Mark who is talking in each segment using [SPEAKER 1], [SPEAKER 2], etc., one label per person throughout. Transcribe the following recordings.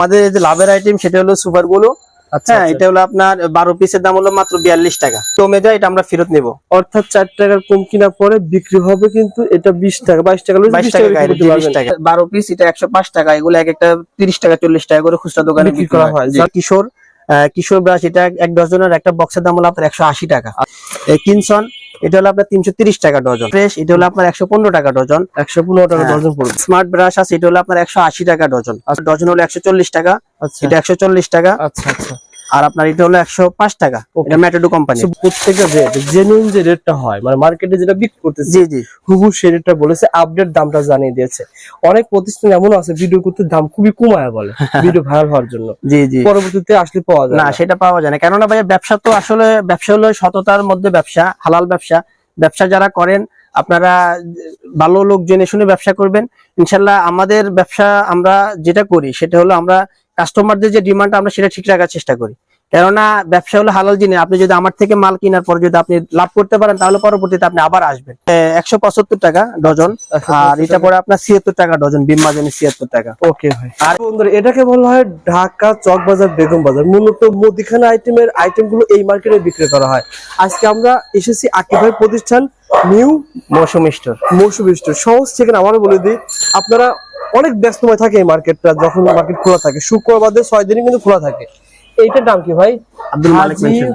[SPEAKER 1] আমাদের যে লাভের আইটেম সেটা হলো সুপারগুলো
[SPEAKER 2] আচ্ছা
[SPEAKER 1] হ্যাঁ
[SPEAKER 2] আচ্ছা।
[SPEAKER 1] এটা হলো আপনার বারো পিসের দাম হলো মাত্র বিয়াল্লিশ টাকা। কমে যায় এটা আমরা ফেরত নেব।
[SPEAKER 2] অর্থাৎ চার টাকার কম কিনা পরে বিক্রি হবে কিন্তু এটা বিশ টাকা বাইশ টাকা
[SPEAKER 1] টাকা বারো পিস এটা একশো পাঁচ টাকা এগুলো এক একটা তিরিশ টাকা চল্লিশ টাকা করে খুচরা দোকানে
[SPEAKER 2] বিক্রি করা হয়।
[SPEAKER 1] কিশোর কিশোর ব্রাশ এটা এক ডজনের একটা বক্সের দাম হলো আপনার একশো আশি টাকা। কিনসন এটা হলো আপনার তিনশো তিরিশ টাকা ডজন। ফ্রেশ এটা হলো আপনার একশো পনেরো টাকা ডজন।
[SPEAKER 2] একশো পনেরো টাকা
[SPEAKER 1] হ্যাঁ।
[SPEAKER 2] ডজন পড়বে।
[SPEAKER 1] স্মার্ট ব্রাশ আছে এটা হলো আপনার একশো আশি টাকা ডজন। আর ডজন হলো একশো চল্লিশ টাকা।
[SPEAKER 2] আচ্ছা।
[SPEAKER 1] এটা একশো চল্লিশ টাকা।
[SPEAKER 2] আচ্ছা আচ্ছা।
[SPEAKER 1] আর আপনার এটা হলো একশো পাঁচ টাকা. এটা ম্যাটেডো কোম্পানি
[SPEAKER 2] প্রত্যেকটা রেট জেনুইন যে রেটটা হয় মানে মার্কেটে যেটা বিক্রি করতেছে
[SPEAKER 1] জি জি।
[SPEAKER 2] হুবু সে রেটটা বলেছে আপডেট দামটা জানিয়ে দিয়েছে। অনেক প্রতিষ্ঠান এমন আছে ভিডিও করতে দাম খুবই কমায় বলে ভিডিও ভাইরাল হওয়ার জন্য।
[SPEAKER 1] জি জি।
[SPEAKER 2] পরবর্তীতে আসলে পাওয়া যায়
[SPEAKER 1] না
[SPEAKER 2] না
[SPEAKER 1] সেটা পাওয়া যায় না। কেননা ভাই ব্যবসা তো আসলে ব্যবসা হলো সততার মধ্যে ব্যবসা হালাল ব্যবসা। ব্যবসা যারা করেন আপনারা ভালো লোক জেনে শুনে ব্যবসা করবেন। ইনশাল্লাহ আমাদের ব্যবসা আমরা যেটা করি সেটা হলো আমরা কাস্টমারদের যে ডিমান্ড আমরা সেটা ঠিক রাখার চেষ্টা করি। কেননা ব্যবসা হলো হালাল জিনিস। আপনি যদি আমার থেকে মাল কেনার পর যদি আপনি লাভ করতে পারেন তাহলে পরবর্তীতে আপনি আবার আসবেন। একশো পঁচাত্তর টাকা ডজন আর এটা পরে আপনার ছিয়াত্তর টাকা ডজন বিম মাজনি ছিয়াত্তর টাকা।
[SPEAKER 2] ওকে ভাই। আর বন্ধুরা এটাকে বলা হয় ঢাকা চক বাজার বেগম বাজার। মূলত মুদিখানা আইটেমের আইটেমগুলো এই মার্কেটে বিক্রি করা হয়। আজকে আমরা এসেছি আকিব ভাই প্রতিষ্ঠান new
[SPEAKER 1] Mousumi store
[SPEAKER 2] Mousumi store সহজ ঠিকানা আবারও বলে দিই। আপনারা অনেক ব্যস্তময় থাকে এই মার্কেটটা যখন মার্কেট খোলা থাকে। শুক্রবার ছয় দিনই কিন্তু খোলা থাকে। এইটার নাম কি ভাই?
[SPEAKER 1] আব্দুল মালিক
[SPEAKER 2] হাজি
[SPEAKER 1] মেনশন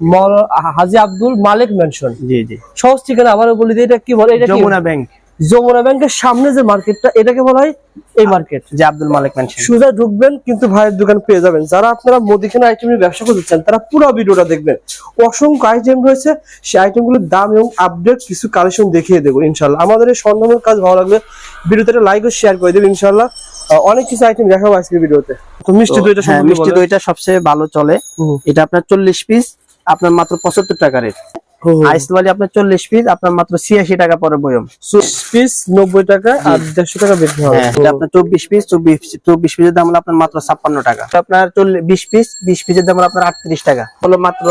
[SPEAKER 2] মল- হাজি আব্দুল মালিক মেনশন
[SPEAKER 1] জি জি।
[SPEAKER 2] সহজ ঠিকানা আবারও বলি দিই এটা কি বলে? এটা কি?
[SPEAKER 1] যমুনা ব্যাংক
[SPEAKER 2] যমুনা ব্যাংকের সামনে যে মার্কেটটা এটাকে বলা হয় এই মার্কেট।
[SPEAKER 1] যে আব্দুল মালিক মেনশন
[SPEAKER 2] সোজা ঢুকবেন কিন্তু ভাইয়ের দোকান পেয়ে যাবেন। যারা আপনারা মুদিখানা আইটেমের ব্যবসা করতে চান তারা পুরো ভিডিওটা দেখবেন। অসংখ্য আইটেম রয়েছে সেই আইটেমগুলোর দাম এবং আপডেট কিছু কালেকশন দেখিয়ে দেবো ইনশাল্লাহ আমাদের এই সন্ধানের কাজ ভালো লাগবে ভিডিওতে লাইক ও শেয়ার করে দেবেন ইনশাল্লাহ অনেক কিছু আইটেম দেখাবো আজকের ভিডিওতে। তো মিষ্টি দইটা
[SPEAKER 1] হ্যাঁ মিষ্টি দইটা সবচেয়ে ভালো চলে। এটা আপনার চল্লিশ পিস আপনার মাত্র পঁচাত্তর টাকা রেট। আইস আপনার চল্লিশ পিস আপনার মাত্র ছিয়াশি টাকা পরে বয়ম।
[SPEAKER 2] পিস নব্বই টাকা আর দেড়শো টাকা বেশি হবে।
[SPEAKER 1] হ্যাঁ আপনার চব্বিশ পিস চব্বিশ চব্বিশ পিসের দাম হলো আপনার মাত্র ছাপ্পান্ন টাকা। আপনার চল্লিশ বিশ পিস বিশ পিসের দাম হলো আপনার আটত্রিশ টাকা। হলো মাত্র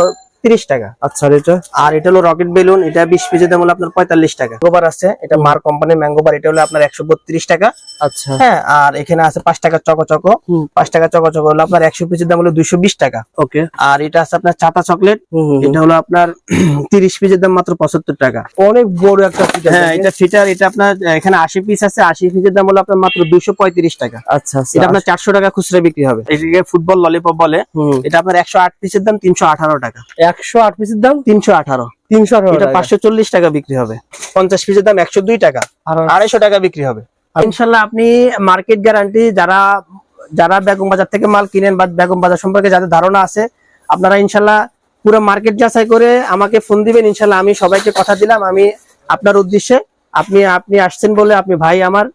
[SPEAKER 1] তিরিশ টাকা।
[SPEAKER 2] আচ্ছা এটা?
[SPEAKER 1] আর এটা হলো রকেট বেলুন এটা বিশ পিসের দাম হলো আপনার পঁয়তাল্লিশ টাকা। ম্যাঙ্গোবার আছে? এটা মার কোম্পানির ম্যাঙ্গোবার এটা হলো আপনার একশো বত্রিশ টাকা।
[SPEAKER 2] আচ্ছা।
[SPEAKER 1] হ্যাঁ আর এখানে আছে পাঁচ টাকা চকো চকো।
[SPEAKER 2] হুম।
[SPEAKER 1] পাঁচ টাকা চকো চকো হলো আপনার একশো পিসের দাম হলো দুইশো বিশ টাকা।
[SPEAKER 2] ওকে।
[SPEAKER 1] আর এটা আছে আপনার চাটা চকলেট। এটা হলো আপনার তিরিশ পিসের দাম মাত্র পঁচাত্তর টাকা।
[SPEAKER 2] অনেক বড় একটা ফিটার
[SPEAKER 1] হ্যাঁ এটা ফিটার এটা আপনার এখানে আশি পিস আছে আশি পিসের দাম হলো আপনার মাত্র দুইশো পঁয়ত্রিশ টাকা।
[SPEAKER 2] আচ্ছা আচ্ছা।
[SPEAKER 1] এটা আপনার চারশো টাকা খুচরা বিক্রি হবে। এটাকে ফুটবল ললিপপ বলে। এটা আপনার একশো আট পিসের দাম তিনশো আঠারো টাকা।
[SPEAKER 2] একশো আট পিসের দাম?
[SPEAKER 1] তিনশো আঠারো।
[SPEAKER 2] তিনশো আঠারো
[SPEAKER 1] এটা পাঁচশো চল্লিশ টাকা বিক্রি হবে। পঞ্চাশ পিসের দাম একশো দুই টাকা। আড়াইশো টাকা বিক্রি হবে। ইনশাল্লাহ আপনি মার্কেট গ্যারান্টি যারা যারা বেগম বাজার থেকে মাল কিনেন বা বেগম বাজার সম্পর্কে যাদের ধারণা আছে আপনারা ইনশাল্লাহ পুরো মার্কেট যাচাই করে আমাকে ফোন দিবেন। ইনশাল্লাহ আমি সবাইকে কথা দিলাম। আমি আপনার উদ্দেশ্যে আপনি আপনি আসছেন বলে আপনি ভাই আমার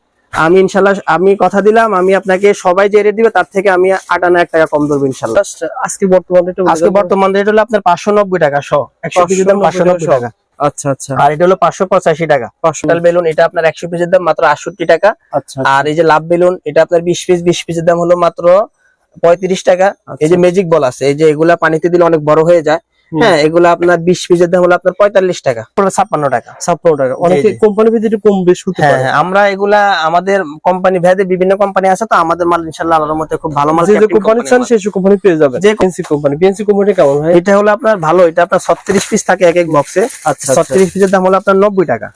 [SPEAKER 1] আমি ইনশাল্লাহ আমি কথা দিলাম আমি আপনাকে সবাই যে রেট দিবে তার থেকে আমি আটান্ন এক টাকা কম ধরবো ইনশাল্লাহ।
[SPEAKER 2] আজকে বর্তমানে বলে
[SPEAKER 1] আজকে বর্তমান রেট হলো আপনার পাঁচশো নব্বই টাকা শ। একশো পিসের দাম পাঁচশো নব্বই টাকা।
[SPEAKER 2] আচ্ছা আচ্ছা।
[SPEAKER 1] আর এটা হলো পাঁচশো পঁচাশি টাকা।
[SPEAKER 2] পাঁচশো
[SPEAKER 1] বেলুন এটা আপনার একশো পিসের দাম মাত্র আটষট্টি টাকা।
[SPEAKER 2] আচ্ছা
[SPEAKER 1] আর এই যে লাভ বেলুন এটা আপনার বিশ পিস বিশ পিসের দাম হলো মাত্র পঁয়ত্রিশ টাকা। এই যে ম্যাজিক বল আছে এই যে এগুলা পানিতে দিলে অনেক বড় হয়ে যায়। হ্যাঁ এগুলা আপনার বিশ পিসের দাম হলো আপনার পঁয়তাল্লিশ টাকা। ছাপ্পান্ন টাকা।
[SPEAKER 2] ছাপ্পান্ন টাকা। অনেকে কোম্পানি ভিত্তিতে কম বেশ হতে
[SPEAKER 1] হ্যাঁ
[SPEAKER 2] পারে।
[SPEAKER 1] হ্যাঁ, আমরা এগুলা আমাদের কোম্পানি ভেদে বিভিন্ন কোম্পানি আছে তো আমাদের মাল ইনশাল্লাহ আল্লাহর মধ্যে খুব ভালো মাল
[SPEAKER 2] যে কোম্পানি চান সেই কোম্পানি পেয়ে যাবেন।
[SPEAKER 1] যে-
[SPEAKER 2] পেন্সি কোম্পানি পেন্সি কোম্পানি কেমন ভাই?
[SPEAKER 1] এটা হলো আপনার ভালো এটা আপনার ছত্রিশ পিস থাকে এক এক বক্সে
[SPEAKER 2] আচ্ছা
[SPEAKER 1] ছত্রিশ পিসের দাম হলো আপনার নব্বই টাকা।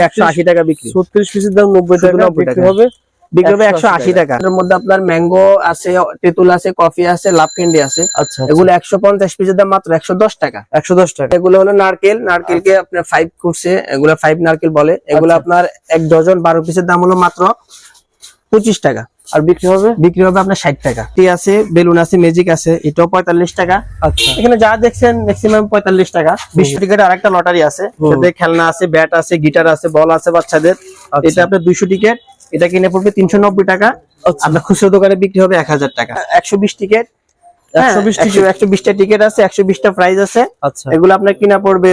[SPEAKER 1] একশো আশি টাকা বিক্রি।
[SPEAKER 2] ছত্রিশ পিসের দাম নব্বই টাকা
[SPEAKER 1] 90
[SPEAKER 2] বিক্রি
[SPEAKER 1] টাকা।
[SPEAKER 2] হবে।
[SPEAKER 1] বিক্রি হবে একশো আশি টাকা। এর মধ্যে আপনার ম্যাঙ্গো আছে তেঁতুল আছে কফি আছে লাভ ক্যান্ডি আছে।
[SPEAKER 2] আচ্ছা
[SPEAKER 1] এগুলো একশো পঞ্চাশ পিসের দাম মাত্র একশো দশ টাকা।
[SPEAKER 2] একশো দশ টাকা।
[SPEAKER 1] এগুলো হলো নারকেল। নারকেলকে আপনার ফাইভ করছে এগুলো ফাইভ নারকেল বলে। এগুলো
[SPEAKER 2] আচ্ছা।
[SPEAKER 1] আপনার এক ডজন বারো পিসের দাম হলো মাত্র পঁচিশ টাকা।
[SPEAKER 2] আর বিক্রি হবে?
[SPEAKER 1] বিক্রি হবে আপনার ষাট টাকা। টি আছে বেলুন আছে ম্যাজিক আছে এটাও পঁয়তাল্লিশ টাকা।
[SPEAKER 2] আচ্ছা।
[SPEAKER 1] এখানে যা দেখছেন ম্যাক্সিমাম পঁয়তাল্লিশ টাকা। বিশ টিকেটের আরেকটা লটারি আছে। খেলনা আছে ব্যাট আছে গিটার আছে বল আছে বাচ্চাদের।
[SPEAKER 2] আচ্ছা।
[SPEAKER 1] এটা আপনার দুইশো টিকেট এটা কিনে পড়বে তিনশো নব্বই টাকা।
[SPEAKER 2] আচ্ছা।
[SPEAKER 1] আপনার খুচরো দোকানে বিক্রি হবে এক হাজার টাকা। একশো বিশ টিকেট
[SPEAKER 2] একশো বিশ টিকিট
[SPEAKER 1] একশো বিশটা টিকিট আছে একশো বিশটা প্রাইস আছে।
[SPEAKER 2] আচ্ছা।
[SPEAKER 1] এগুলো আপনার কিনা পড়বে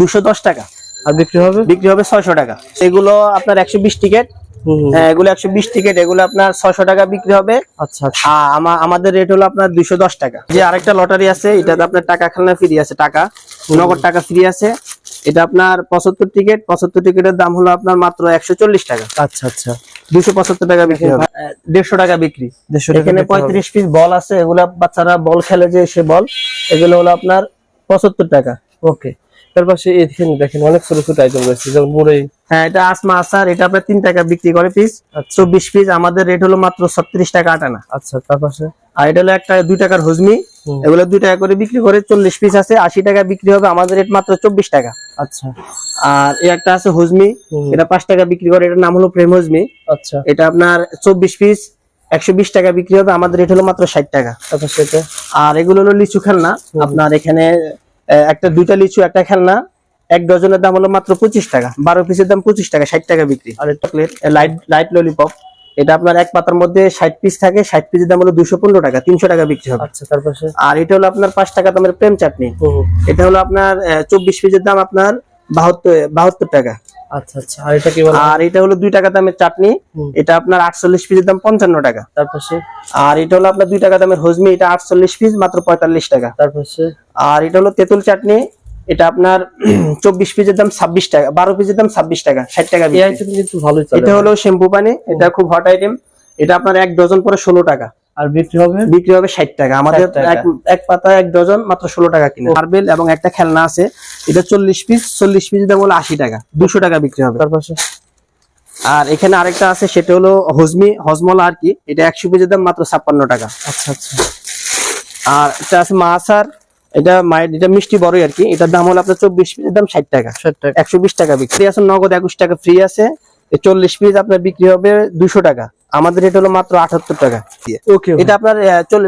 [SPEAKER 1] দুশো দশ টাকা।
[SPEAKER 2] আর বিক্রি হবে?
[SPEAKER 1] বিক্রি হবে ছয়শো টাকা। এগুলো আপনার একশো বিশ টিকিট। হ্যাঁ এগুলো একশো বিশ টিকিট এগুলো আপনার ছয়শো টাকা বিক্রি হবে।
[SPEAKER 2] আচ্ছা
[SPEAKER 1] আমাদের রেট হলো আপনার দুইশো দশ টাকা। যে আরেকটা লটারি আছে এটাতে আপনার টাকা খেলনা ফ্রি আছে টাকা। নগদ টাকা ফ্রি আছে। এটা আপনার পঁচাত্তর টিকিট পঁচাত্তর টিকিটের দাম হলো আপনার মাত্র একশো চল্লিশ টাকা।
[SPEAKER 2] আচ্ছা আচ্ছা।
[SPEAKER 1] দুশো পঁচাত্তর টাকা বিক্রি দেড়শো টাকা বিক্রি। এখানে পঁয়ত্রিশ পিস বল আছে এগুলা বাচ্চারা বল খেলে যে সে বল এগুলো হলো আপনার পঁচাত্তর টাকা।
[SPEAKER 2] ওকে তার পাশে এখানে দেখেন অনেক ছোট ছোট আইটেম রয়েছে যেমন মুড়ি।
[SPEAKER 1] হ্যাঁ এটা আসমা আসার এটা আপনার তিন টাকা বিক্রি করে পিস
[SPEAKER 2] আচ্ছা।
[SPEAKER 1] চব্বিশ পিস আমাদের রেট হলো মাত্র ছত্রিশ টাকা আটানা।
[SPEAKER 2] আচ্ছা তার পাশে?
[SPEAKER 1] আর এটা হলো একটা দুই টাকার হজমি। এগুলো দুই টাকা করে বিক্রি করে চল্লিশ পিস আছে আশি টাকা বিক্রি হবে আমাদের রেট মাত্র চব্বিশ টাকা।
[SPEAKER 2] আচ্ছা।
[SPEAKER 1] আর এই একটা আছে হজমি। এটা পাঁচ টাকা বিক্রি করে এটার নাম হলো প্রেম হজমি।
[SPEAKER 2] আচ্ছা।
[SPEAKER 1] এটা আপনার চব্বিশ পিস একশো বিশ টাকা বিক্রি হবে আমাদের রেট হলো মাত্র ষাট টাকা।
[SPEAKER 2] এটা
[SPEAKER 1] আর এগুলো হলো লিচু খেলনা আপনার এখানে একটা দুইটা লিচু একটা খেলনা এক ডজনের দাম হলো মাত্র পঁচিশ টাকা বারো পিসের দাম পঁচিশ টাকা ষাট টাকা বিক্রি। আর চকলেট লাইট লাইট ললিপপ এটা আপনার এক পাতার মধ্যে ষাট পিস থাকে ষাট পিসের দাম হলো দুশো পনেরো টাকা তিনশো টাকা বিক্রি হবে।
[SPEAKER 2] আচ্ছা
[SPEAKER 1] আর এটা হলো আপনার পাঁচ টাকা দামের প্রেম চাটনি। এটা হলো আপনার চব্বিশ পিসের দাম আপনার বাহাত্তর বাহাত্তর টাকা।
[SPEAKER 2] আচ্ছা আচ্ছা। আর এটা কি বলে?
[SPEAKER 1] আর এটা হলো দুই টাকা দামের চাটনি। এটা আপনার আটচল্লিশ পিসের দাম পঞ্চান্ন টাকা।
[SPEAKER 2] তার পাশে?
[SPEAKER 1] আর এটা হলো আপনার দুই টাকা দামের হজমি এটা আটচল্লিশ পিস মাত্র পঁয়তাল্লিশ টাকা।
[SPEAKER 2] তার
[SPEAKER 1] আর এটা হলো তেঁতুল চাটনি। এটা আপনার চব্বিশ পিসের দাম ছাব্বিশ টাকা বারো পিসের দাম ছাব্বিশ টাকা ষাট টাকা
[SPEAKER 2] কিন্তু
[SPEAKER 1] এটা হলো শ্যাম্পু পানি এটা খুব হট আইটেম এটা আপনার এক ডজন পরে ষোলো টাকা।
[SPEAKER 2] আর বিক্রি হবে?
[SPEAKER 1] বিক্রি হবে ষাট টাকা। আমাদের এক পাতা এক ডজন মাত্র ষোলো টাকা কিনে। মার্বেল এবং একটা খেলনা আছে। এটা চল্লিশ পিস চল্লিশ পিস দাম হলো আশি টাকা। দুশো টাকা বিক্রি হবে।
[SPEAKER 2] তার পাশে?
[SPEAKER 1] আর এখানে আরেকটা আছে সেটা হলো হজমি হজমলা আর কি। এটা একশো পিসের দাম মাত্র ছাপ্পান্ন টাকা।
[SPEAKER 2] আচ্ছা আচ্ছা।
[SPEAKER 1] আর এটা আছে মাছার এটা মায়ের এটা মিষ্টি বড়ই আর কি। এটার দাম হলো আপনার চব্বিশ পিসের দাম ষাট টাকা।
[SPEAKER 2] ষাট টাকা।
[SPEAKER 1] একশো বিশ টাকা বিক্রি। আছে নগদ একুশ টাকা ফ্রি আছে। চল্লিশ পিস আপনার বিক্রি হবে দুশো টাকা। আমাদের এটা হলো মাত্র আঠাত্তর টাকা।
[SPEAKER 2] ওকে
[SPEAKER 1] এটা আপনার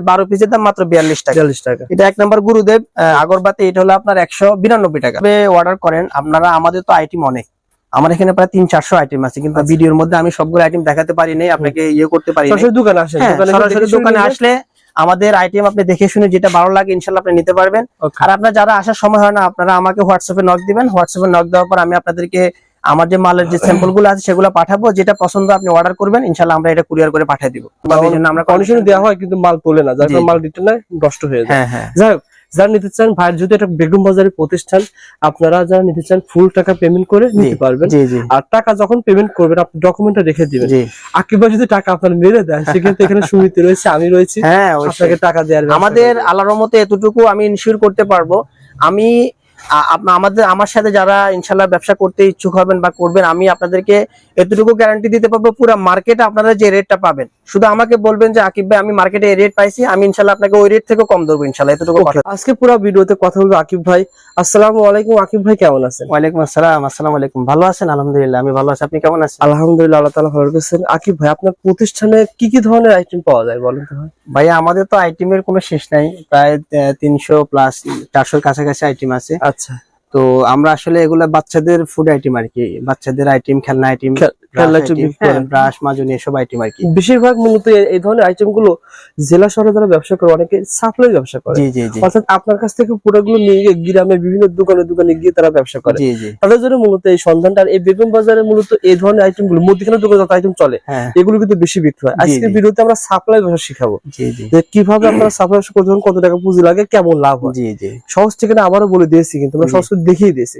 [SPEAKER 1] বারো পিসের দাম মাত্র বিয়াল্লিশ টাকা।
[SPEAKER 2] চল্লিশ টাকা।
[SPEAKER 1] এটা এক নম্বর গুরুদেব আগরবাতি এটা হলো আপনার একশো বিরানব্বই টাকা। অর্ডার করেন আপনারা আমাদের তো আইটেম অনেক। আমার এখানে প্রায় তিন চারশো আইটেম আছে কিন্তু ভিডিওর মধ্যে আমি সবগুলো আইটেম দেখাতে পারি নাই আপনাকে ইয়ে করতে পারি।
[SPEAKER 2] দোকানে
[SPEAKER 1] হ্যাঁ, আসলে আমাদের আইটেম আপনি দেখে শুনে যেটা ভালো লাগে ইনশাল্লাহ আপনি নিতে পারবেন। আর আপনার যারা আসার সময় হয় না আপনারা আমাকে হোয়াটসঅ্যাপে নক দিবেন। হোয়াটসঅ্যাপে নক দেওয়ার পর আমি আপনাদেরকে আমার যে মালের যে স্যাম্পলগুলো আছে সেগুলো পাঠাবো। যেটা পছন্দ আপনি অর্ডার করবেন। ইনশাল্লাহ আমরা এটা কুরিয়ার করে পাঠিয়ে দিব। আমরা
[SPEAKER 2] কন্ডিশন দেওয়া হয় কিন্তু মাল তোলে না। যার। মাল দিতে নষ্ট হয়ে যায়।
[SPEAKER 1] হ্যাঁ হ্যাঁ।
[SPEAKER 2] যাই হোক যারা নিতে চান ভাইয়ের যদি একটা বেগম বাজারের প্রতিষ্ঠান আপনারা যারা নিতে চান ফুল টাকা পেমেন্ট করে নিতে পারবেন। আর টাকা যখন পেমেন্ট করবেন আপনি ডকুমেন্টটা রেখে দিবেন। আকিবা যদি টাকা আপনার মেরে দেন সেক্ষেত্রে এখানে সুমিতি রয়েছে আমি রয়েছি
[SPEAKER 1] হ্যাঁ
[SPEAKER 2] আপনাকে টাকা দেওয়ার
[SPEAKER 1] আমাদের আল্লাহর মতে এতটুকু আমি ইনশিওর করতে পারব। আমি আমাদের আমার সাথে যারা ইনশাল্লাহ ব্যবসা করতে ইচ্ছুক হবেন বা করবেন আমি আপনাদেরকে এতটুকু গ্যারান্টি দিতে পারব পুরো মার্কেটে আপনারা যে রেটটা পাবেন। শুধু আমাকে বলবেন যে আকিব ভাই আমি মার্কেটে এই রেট পাইছি আমি ইনশাল্লাহ আপনাকে ওই রেট থেকে কম দেবো ইনশাল্লাহ। এতটুকু
[SPEAKER 2] আজকে পুরো ভিডিওতে কথা বলব আকিব ভাই। আসসালামু আলাইকুম আকিব ভাই কেমন আছেন?
[SPEAKER 1] ওয়ালাইকুম আসসালাম আসসালামু আলাইকুম। ভালো আছেন? আলহামদুলিল্লাহ আমি ভালো আছি। আপনি কেমন আছেন?
[SPEAKER 2] আলহামদুলিল্লাহ আল্লাহ তালা ভালো রেখেছেন। আকিব ভাই আপনার প্রতিষ্ঠানে কি কি ধরনের আইটেম পাওয়া যায় বলেন তো ভাই?
[SPEAKER 1] ভাইয়া আমাদের তো আইটেমের কোনো শেষ নাই। প্রায় তিনশো প্লাস চারশোর কাছাকাছি আইটেম আছে।
[SPEAKER 2] আচ্ছা।
[SPEAKER 1] তো আমরা আসলে এগুলা বাচ্চাদের ফুড আইটেম আর কি বাচ্চাদের আইটেম খেলনা আইটেম। ব্রাশ মাজুনি এসব আইটেম আর কি।
[SPEAKER 2] বেশিরভাগ মূলত এই ধরনের আইটেমগুলো জেলা শহরে যারা ব্যবসা করে অনেকে সাপ্লাই ব্যবসা করে।
[SPEAKER 1] জি জি জি।
[SPEAKER 2] অর্থাৎ আপনার কাছ থেকে পুরোগুলো নিয়ে গিয়ে গ্রামে বিভিন্ন দোকানে দোকানে গিয়ে তারা ব্যবসা করে।
[SPEAKER 1] জি জি।
[SPEAKER 2] তাদের জন্য মূলত এই সন্ধানটা এই বেগম বাজারে মূলত এই ধরনের আইটেমগুলো মুদিখানা দোকানে যত আইটেম চলে
[SPEAKER 1] হ্যাঁ।
[SPEAKER 2] এগুলো কিন্তু বেশি বিক্রি হয়। আজকে ভিডিওতে আমরা সাপ্লাই ব্যবসা শিখাবো। যে কীভাবে আপনারা সাপ্লাই করতে কত টাকা পুঁজি লাগে কেমন লাভ হয়। সহজ ঠিকানা আবারও বলে দিয়েছি কিন্তু আমরা সহজ দেখিয়ে দিয়েছি।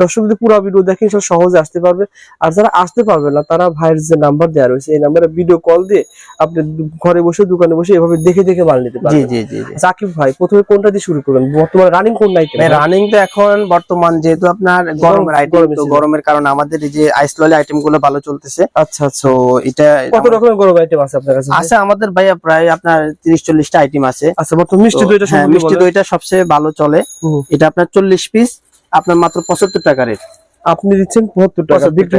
[SPEAKER 2] দর্শক যদি পুরো ভিডিও দেখেন সব সহজে আসতে পারবে। আর যারা আসতে পারবে না তারা ভাইয়ের যে নাম্বার দেওয়া রয়েছে এই নাম্বারে ভিডিও কল দিয়ে আপনি ঘরে বসে দোকানে বসে এভাবে দেখে দেখে মাল নিতে পারবেন।
[SPEAKER 1] জি জি জি
[SPEAKER 2] জাকিব ভাই প্রথমে কোনটা দিয়ে শুরু করবেন? বর্তমানে রানিং কোন আইটেম
[SPEAKER 1] রানিং তো এখন বর্তমান যেহেতু আপনার গরমের আইটেম তো গরমের কারণে আমাদের এই যে আইস ললি আইটেমগুলো ভালো চলতেছে।
[SPEAKER 2] আচ্ছা আচ্ছা।
[SPEAKER 1] তো এটা
[SPEAKER 2] কত রকমের গরম আইটেম আছে আপনার কাছে?
[SPEAKER 1] আছে আমাদের ভাইয়া প্রায় আপনার তিরিশ চল্লিশটা আইটেম আছে।
[SPEAKER 2] আচ্ছা বর্তমানে মিষ্টি দইটা
[SPEAKER 1] হ্যাঁ, মিষ্টি দইটা সবচেয়ে ভালো চলে। এটা আপনার চল্লিশ পিস আপনার মাত্র পঁচাত্তর টাকা রেট
[SPEAKER 2] আপনি দিচ্ছেন পঁচাত্তর টাকা। বিক্রি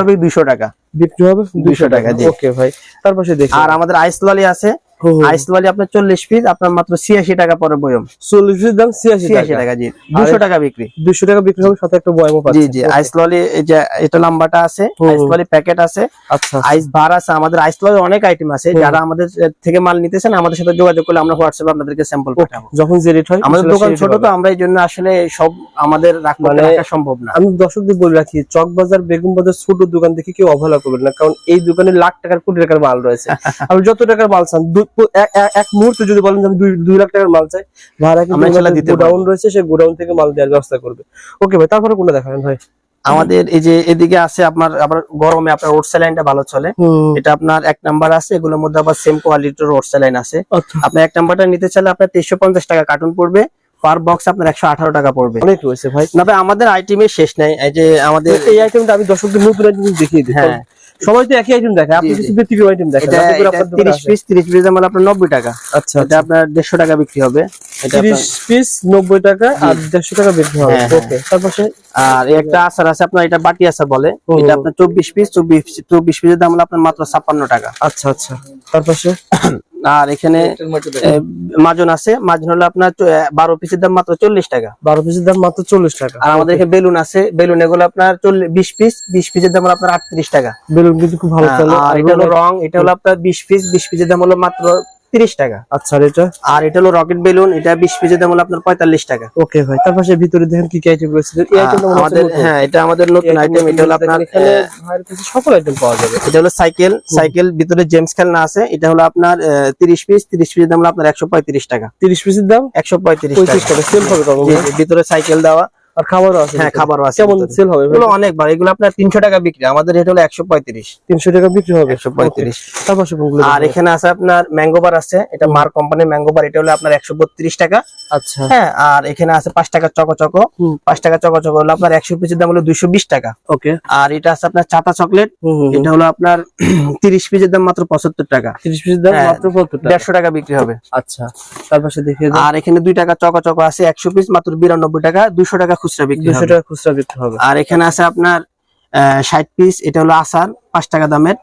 [SPEAKER 2] হবে
[SPEAKER 1] দুইশো টাকা।
[SPEAKER 2] বিক্রি হবে দুইশো
[SPEAKER 1] টাকা,
[SPEAKER 2] ওকে ভাই। তার পাশে দেখি।
[SPEAKER 1] আর আমাদের আইস ললি আছে। আইস ললি আপনার চল্লিশ পিস আপনার মাত্র ছিয়াশি টাকা পরে বয়ম।
[SPEAKER 2] চল্লিশ পিসের দাম ছিয়াশি
[SPEAKER 1] ছিয়াশি
[SPEAKER 2] টাকা
[SPEAKER 1] টাকা জি। দুশো টাকা বিক্রি।
[SPEAKER 2] দুশো টাকা বিক্রি হবে সাথে একটা বয়মও
[SPEAKER 1] জি জি। আইস ললি এটা লম্বাটা আছে আইস ললি প্যাকেট আছে।
[SPEAKER 2] আচ্ছা
[SPEAKER 1] আইস বার আছে। আমাদের আইস অনেক আইটেম আছে। যারা আমাদের থেকে মাল নিতেছেন আমাদের সাথে যোগাযোগ করলে আমরা হোয়াটসঅ্যাপে আপনাদেরকে স্যাম্পল পাঠাবো।
[SPEAKER 2] যখন যে রেট হয়
[SPEAKER 1] আমাদের দোকান ছোট তো আমরা এই জন্য আসলে সব আমাদের
[SPEAKER 2] মানে-
[SPEAKER 1] রাখা সম্ভব না।
[SPEAKER 2] আমি দর্শকদের বলে রাখি চক বাজার বেগম বাজার ছোট দোকান দেখে কেউ অবহেলা করবেন না কারণ এই দোকানে লাখ টাকার কোটি টাকার মাল রয়েছে। আপনি যত টাকার মাল চান এক মুহূর্তে যদি বলেন যে আমি দুই লাখ টাকার মাল চাই ভাড়া কিন্তু গোডাউন রয়েছে সেই গোডাউন থেকে মাল দেওয়ার ব্যবস্থা করবে। ওকে ভাই তারপরে কোনটা দেখাবেন ভাই?
[SPEAKER 1] আমাদের এই যে এদিকে আছে আপনার আবার গরমে আপনার রোড স্যালাইনটা ভালো চলে। এটা আপনার এক নাম্বার আছে এগুলোর মধ্যে আবার সেম কোয়ালিটির রোড স্যালাইন আছে।
[SPEAKER 2] আচ্ছা।
[SPEAKER 1] আপনি এক নাম্বারটা নিতে চাইলে আপনার তেইশশো পঞ্চাশ টাকা কার্টুন পড়বে পার বক্স আপনার একশো আঠারো টাকা পড়বে।
[SPEAKER 2] অনেক রয়েছে ভাই।
[SPEAKER 1] না ভাই আমাদের আইটেমের শেষ নাই এই যে আমাদের
[SPEAKER 2] এই আইটেমটা আমি দর্শকদের নতুন দেখিয়ে দিই।
[SPEAKER 1] হ্যাঁ।
[SPEAKER 2] সবাই তো একই আইটেম দেখে। আপনি। কিছু ব্যতিক্রম আইটেম দেখেন।
[SPEAKER 1] এটা
[SPEAKER 2] যাতে করে আপনার দোকানে
[SPEAKER 1] তিরিশ
[SPEAKER 2] আসে।
[SPEAKER 1] পিস তিরিশ পিস দাম আপনার নব্বই টাকা।
[SPEAKER 2] আচ্ছা
[SPEAKER 1] এটা আপনার দেড়শো টাকা বিক্রি হবে। এটা
[SPEAKER 2] তিরিশ
[SPEAKER 1] আপনার-
[SPEAKER 2] পিস নব্বই টাকা আর দেড়শো টাকা বিক্রি হবে।
[SPEAKER 1] হ্যাঁ, হ্যাঁ।
[SPEAKER 2] ওকে তারপরে
[SPEAKER 1] আর একটা আচার আছে আপনার এটা বাটি আচার বলে। এটা আপনার চব্বিশ পিস চব্বিশ চব্বিশ পিসের দাম হলো আপনার মাত্র ছাপ্পান্ন টাকা।
[SPEAKER 2] আচ্ছা আচ্ছা। তারপর
[SPEAKER 1] আর এখানে মাজন আছে। মাজন হলো আপনার বারো পিসের দাম মাত্র চল্লিশ টাকা।
[SPEAKER 2] বারো পিসের দাম মাত্র চল্লিশ টাকা।
[SPEAKER 1] আর আমাদের এখানে বেলুন আছে। বেলুন এগুলো আপনার চল্লিশ বিশ পিস বিশ পিসের দাম হলো আপনার আটত্রিশ টাকা।
[SPEAKER 2] বেলুন কিন্তু খুব ভালো
[SPEAKER 1] আর এটা হলো রং এটা হলো আপনার বিশ পিস বিশ পিসের দাম হলো মাত্র তিরিশ টাকা।
[SPEAKER 2] আচ্ছা এটা?
[SPEAKER 1] আর এটা হলো রকেট বেলুন এটা বিশ পিসের দাম হলো আপনার পঁয়তাল্লিশ টাকা।
[SPEAKER 2] ওকে ভাই তারপর সে ভিতরে দেখেন কি কি আইটেম রয়েছে।
[SPEAKER 1] আমাদের হ্যাঁ এটা আমাদের নতুন আইটেম এটা হলো আপনার
[SPEAKER 2] সকল আইটেম পাওয়া যাবে।
[SPEAKER 1] এটা হলো সাইকেল সাইকেল ভিতরে জেমস খেলনা আছে এটা হলো আপনার তিরিশ পিস তিরিশ পিসের দাম হলো আপনার একশো পঁয়ত্রিশ টাকা।
[SPEAKER 2] তিরিশ পিসের দাম?
[SPEAKER 1] একশো পঁয়ত্রিশ টাকা।
[SPEAKER 2] সেল হবে
[SPEAKER 1] ভিতরে সাইকেল দেওয়া।
[SPEAKER 2] আর খাবারও আছে
[SPEAKER 1] হ্যাঁ। খাবারও আছে
[SPEAKER 2] কেমন। সেল হবে
[SPEAKER 1] এগুলো অনেকবার এগুলো আপনার তিনশো টাকা বিক্রি আমাদের রেট হলো একশো পঁয়ত্রিশ।
[SPEAKER 2] তিনশো টাকা বিক্রি হবে?
[SPEAKER 1] একশো পঁয়ত্রিশ।
[SPEAKER 2] Okay, তারপর সে
[SPEAKER 1] আর এখানে আছে আপনার আছে এটা মার কোম্পানির এটা হলো আপনার একশো বত্রিশ টাকা।
[SPEAKER 2] আচ্ছা।
[SPEAKER 1] হ্যাঁ আর এখানে আছে পাঁচ টাকা চকো চকো।
[SPEAKER 2] হুম।
[SPEAKER 1] টাকা চকো চকো হলো আপনার একশো পিসের দাম হলো দুইশো বিশ টাকা।
[SPEAKER 2] ওকে।
[SPEAKER 1] আর এটা আছে আপনার চাটা চকলেট এটা হলো আপনার তিরিশ পিসের দাম মাত্র পঁচাত্তর টাকা।
[SPEAKER 2] তিরিশ পিসের দাম
[SPEAKER 1] হ্যাঁ,
[SPEAKER 2] মাত্র কত টাকা।
[SPEAKER 1] দেড়শো টাকা বিক্রি হবে।
[SPEAKER 2] আচ্ছা তারপর সে দেখিয়ে দাও
[SPEAKER 1] আর এখানে দুই টাকা চকো চকো আছে একশো পিস মাত্র বিরানব্বই টাকা দুশো টাকা খুচরা বিক্রি হবে।
[SPEAKER 2] টাকা খুচরা বিক্রি হবে।
[SPEAKER 1] আর এখানে আছে আপনার ষাট পিস এটা হলো আসার পাঁচ টাকা দামের।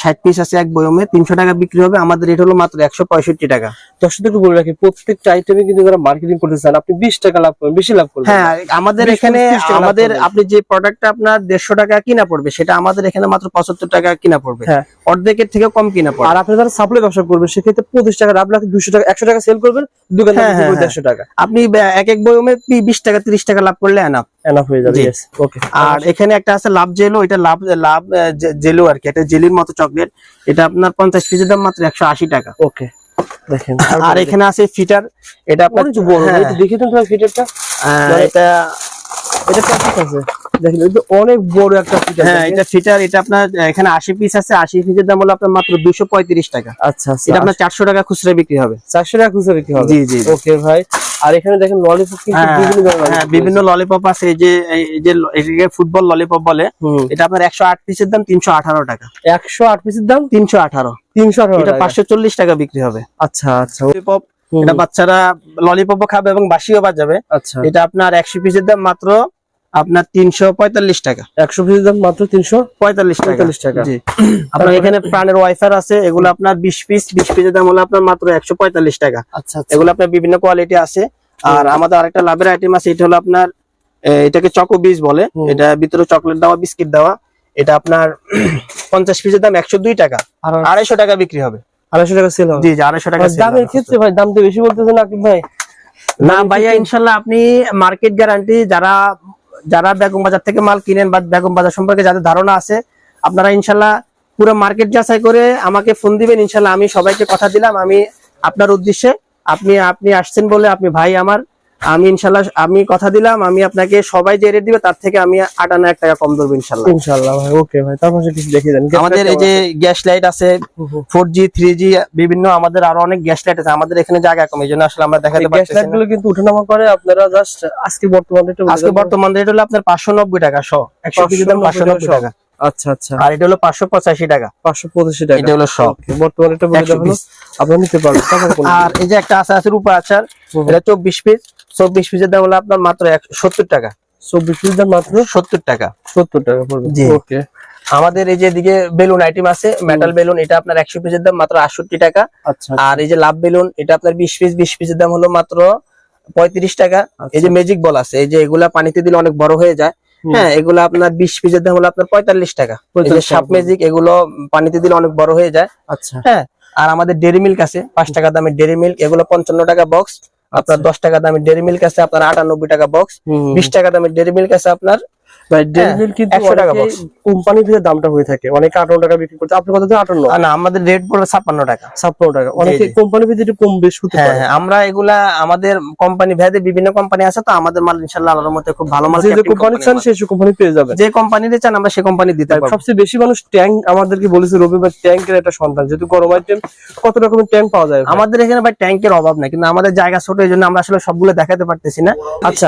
[SPEAKER 1] ষাট পিস আছে এক বয়মে তিনশো টাকা বিক্রি হবে। আমাদের এটা হলো মাত্র একশো পঁয়ষট্টি টাকা।
[SPEAKER 2] দর্শকদেরকে বলে রাখি প্রত্যেকটা আইটেমে কিন্তু যারা মার্কেটিং করতে চান আপনি বিশ টাকা লাভ করবেন বেশি লাভ করবেন
[SPEAKER 1] হ্যাঁ আমাদের এখানে
[SPEAKER 2] 30 টাকা লাভ
[SPEAKER 1] আমাদের আপনি যে প্রোডাক্টটা আপনার দেড়শো টাকা কিনা পড়বে সেটা আমাদের এখানে মাত্র পঁচাত্তর টাকা কিনা পড়বে।
[SPEAKER 2] হ্যাঁ।
[SPEAKER 1] অর্ধেকের থেকে কম কিনা পড়বে।
[SPEAKER 2] আর আপনি যারা সাপ্লাই ব্যবসা করবেন সেক্ষেত্রে পঁচিশ টাকা লাভ রাখে দুশো টাকা একশো টাকা সেল করবেন দোকানে
[SPEAKER 1] হ্যাঁ, হ্যাঁ,
[SPEAKER 2] দেড়শো টাকা।
[SPEAKER 1] আপনি এক এক বয়মে বিশ টাকা তিরিশ টাকা লাভ করলে এনাফ
[SPEAKER 2] এনাফ হয়ে যাবে ওকে
[SPEAKER 1] আর এখানে একটা আছে লাভ জেলো এটা লাভ লাভ জেলো আর কি এটা জেলির মতো চকলেট। এটা আপনার পঞ্চাশ পিসের দাম মাত্র একশো আশি টাকা।
[SPEAKER 2] ওকে দেখেন
[SPEAKER 1] আর এখানে আছে ফিটার এটা আপনার
[SPEAKER 2] বড়
[SPEAKER 1] হ্যাঁ,
[SPEAKER 2] দেখে ফিটারটা?
[SPEAKER 1] আহ, এটা
[SPEAKER 2] এটা কত আছে? দেখেন অনেক বড় একটা ফিটার
[SPEAKER 1] হ্যাঁ এটা ফিটার এটা আপনার এখানে আশি পিস আছে আশি পিসের দাম হলো আপনার মাত্র দুশো পঁয়ত্রিশ টাকা।
[SPEAKER 2] আচ্ছা আচ্ছা
[SPEAKER 1] এটা আপনার চারশো টাকা খুচরা বিক্রি হবে।
[SPEAKER 2] চারশো টাকা খুচরা বিক্রি হবে?
[SPEAKER 1] জি, জি।
[SPEAKER 2] ওকে ভাই। আর এখানে দেখেন ললিপপ
[SPEAKER 1] হ্যাঁ,
[SPEAKER 2] বিভিন্ন ধরনের
[SPEAKER 1] হ্যাঁ ললিপপ আছে এই যে এই যে ফুটবল ললিপপ বলে এটা আপনার একশো আট পিসের দাম তিনশো আঠারো টাকা।
[SPEAKER 2] একশো আট পিসের দাম
[SPEAKER 1] তিনশো আঠারো।
[SPEAKER 2] তিনশো আঠারো
[SPEAKER 1] এটা। পাঁচশো চল্লিশ টাকা বিক্রি হবে।
[SPEAKER 2] আচ্ছা আচ্ছা।
[SPEAKER 1] ললিপপ এটা বাচ্চারা ললিপপও খাবে এবং বাসিও বাজাবে।
[SPEAKER 2] আচ্ছা।
[SPEAKER 1] এটা আপনার একশো পিসের দাম মাত্র আপনার তিনশো পঁয়তাল্লিশ টাকা।
[SPEAKER 2] একশো পিসের দাম মাত্র তিনশো
[SPEAKER 1] পঁয়তাল্লিশ
[SPEAKER 2] পঁয়তাল্লিশ টাকা।
[SPEAKER 1] জি। আপনার এখানে প্রাণের ওয়াইফার আছে এগুলো আপনার বিশ পিস বিশ পিসের দাম হলো আপনার মাত্র একশো পঁয়তাল্লিশ টাকা।
[SPEAKER 2] আচ্ছা আচ্ছা।
[SPEAKER 1] এগুলো আপনার বিভিন্ন কোয়ালিটি আছে। আর আমাদের আরেকটা লাভের আইটেম আছে এটা হলো আপনার এটাকে চকো বিজ বলে। এটা ভিতরে চকলেট দেওয়া বিস্কিট দেওয়া এটা আপনার পঞ্চাশ পিসের দাম একশো দুই টাকা। আড়াইশো টাকা বিক্রি হবে।
[SPEAKER 2] আড়াইশো টাকা সেল হবে।
[SPEAKER 1] জি জি আড়াইশো টাকা
[SPEAKER 2] দামের ক্ষেত্রে ভাই দাম তো বেশি বলতেছেন আকিব ভাই।
[SPEAKER 1] না ভাইয়া ইনশাল্লাহ আপনি মার্কেট গ্যারান্টি যারা যারা বেগম বাজার থেকে মাল কিনেন বা বেগম বাজার সম্পর্কে যাদের ধারণা আছে, আপনারা ইনশাল্লাহ পুরো মার্কেট যাচাই করে আমাকে ফোন দিবেন, ইনশাল্লাহ আমি সবাইকে কথা দিলাম, আমি আপনার উদ্দেশ্যে, আপনি আপনি আসছেন বলে, আপনি ভাই আমার আমি ইনশাল্লাহ আমি কথা দিলাম আমি আপনাকে সবাই যে রেট দিবে তার থেকে আমি আটান্ন এক টাকা কম ধরবো ইনশাল্লাহ।
[SPEAKER 2] ইনশাল্লাহ ভাই ওকে ভাই তারপর কিছু দেখিয়ে দেন
[SPEAKER 1] আমাদের এই যে গ্যাস লাইট আছে ফোর জি থ্রি জি বিভিন্ন আমাদের আরও অনেক গ্যাস লাইট আছে আমাদের এখানে জায়গা কম এই জন্য আসলে আমরা দেখাতে
[SPEAKER 2] গ্যাস লাইটগুলো কিন্তু উঠানামা করে আপনারা জাস্ট আজকে বর্তমানে এটা
[SPEAKER 1] আজকে বর্তমান রেট হলো আপনার পাঁচশো নব্বই টাকা শ। একশো কেজি দাম পাঁচশো নব্বই টাকা।
[SPEAKER 2] আচ্ছা আচ্ছা।
[SPEAKER 1] আর এটা হলো পাঁচশো পঁচাশি টাকা।
[SPEAKER 2] পাঁচশো পঁচাশি টাকা।
[SPEAKER 1] এটা হলো
[SPEAKER 2] Okay, বর্তমানে এটা বলে
[SPEAKER 1] 100
[SPEAKER 2] আপনারা নিতে পারবেন।
[SPEAKER 1] আর এই যে একটা আছে আছে রূপা আচার। এটা চব্বিশ পিস চব্বিশ পিসের দাম হলো আপনার মাত্র সত্তর টাকা।
[SPEAKER 2] চব্বিশ পিস দাম মাত্র?
[SPEAKER 1] সত্তর টাকা।
[SPEAKER 2] সত্তর টাকা পড়বে।
[SPEAKER 1] জি।
[SPEAKER 2] ওকে।
[SPEAKER 1] আমাদের এই যে এদিকে বেলুন আইটেম আছে মেটাল বেলুন এটা আপনার একশো পিসের দাম মাত্র আটষট্টি টাকা।
[SPEAKER 2] আচ্ছা
[SPEAKER 1] আর এই যে লাভ বেলুন এটা আপনার বিশ পিস বিশ পিসের দাম হলো মাত্র পঁয়ত্রিশ টাকা। এই যে ম্যাজিক বল আছে এই যে এগুলা পানিতে দিলে অনেক বড় হয়ে যায়। হ্যাঁ এগুলো আপনার বিশ পিসের দাম হলো আপনার পঁয়তাল্লিশ টাকা। এই যে
[SPEAKER 2] 45
[SPEAKER 1] সাপ ম্যাজিক এগুলো পানিতে দিলে অনেক বড় হয়ে যায়।
[SPEAKER 2] আচ্ছা।
[SPEAKER 1] হ্যাঁ আর আমাদের ডেরি মিল্ক আছে পাঁচ টাকা দামের ডেরি মিল্ক এগুলো পঞ্চান্ন টাকা বক্স আপনার দশ টাকা দামের ডেরি মিল্ক আছে আপনার আটানব্বই টাকা বক্স
[SPEAKER 2] হুম, হুম,
[SPEAKER 1] বিশ টাকা দামের ডেরি মিল্ক আছে আপনার
[SPEAKER 2] ভাই ডেইরি কিন্তু
[SPEAKER 1] 100 টাকা box।
[SPEAKER 2] কোম্পানি দামটা হয়ে থাকে। অনেকে আটান্ন টাকা বিক্রি করছে। আপনি কত দিয়ে আটান্ন
[SPEAKER 1] আর না আমাদের রেট পড়বে ছাপ্পান্ন টাকা।
[SPEAKER 2] ছাপ্পান্ন টাকা। অনেকে কোম্পানি ভিত্তিক কম বেশ হতে
[SPEAKER 1] হ্যাঁ
[SPEAKER 2] পারে।
[SPEAKER 1] হ্যাঁ, আমরা এগুলা আমাদের কোম্পানি ভেদে বিভিন্ন কোম্পানি আছে তো আমাদের মাল ইনশাল্লাহ আল্লাহর মধ্যে খুব ভালো মাল
[SPEAKER 2] যে যে কোম্পানি চান সেই কোম্পানি পেয়ে যাবেন।
[SPEAKER 1] যে কোম্পানি চান আমরা সেই কোম্পানি দিতে পারব।
[SPEAKER 2] সবচেয়ে বেশি মানুষ ট্যাঙ্ক আমাদেরকে বলেছে রবিবার ট্যাঙ্কের একটা সন্তান যেহেতু গরম আইটেম কত রকমের ট্যাঙ্ক পাওয়া যায়?
[SPEAKER 1] আমাদের এখানে ভাই ট্যাঙ্কের অভাব নাই কিন্তু আমাদের জায়গা ছোট এই জন্য আমরা আসলে সবগুলো দেখাতে পারতেছি না।
[SPEAKER 2] আচ্ছা।